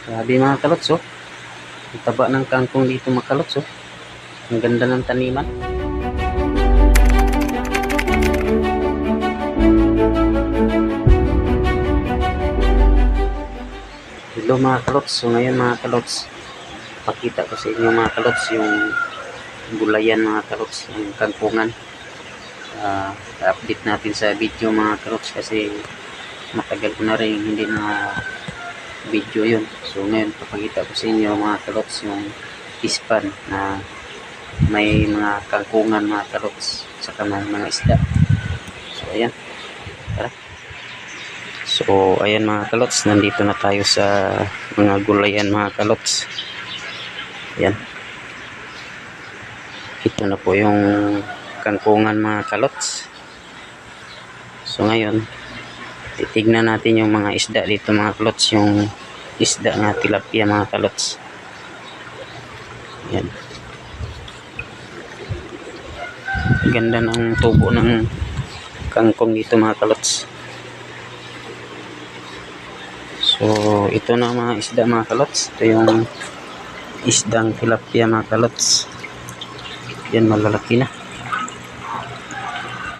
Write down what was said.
Grabe mga kalots oh. Ang taba ng kangkong dito mga kalots oh. Ang ganda ng taniman. Hello mga kalots. So ngayon mga kalots, pakita ko sa inyo mga kalots yung gulayan mga kalots, yung kangkungan. Ah, update natin sa video mga kalots kasi matagal ko na rin hindi na video yun. So ngayon papakita ko sa inyo mga kalots yung ispan na may mga kangkungan mga kalots saka may mga isda. So ayan. Tara. So ayan mga kalots, nandito na tayo sa mga gulayan mga kalots. Ayan. Ito na po yung kangkungan mga kalots. So ngayon, titignan natin yung mga isda dito mga kalots, yung isda na tilapia mga kalots. Yan. Ganda ng tubo ng kangkong dito mga kalots. So, ito na mga isda mga kalots. Ito yung isdang tilapia mga kalots. Yan malalaki na.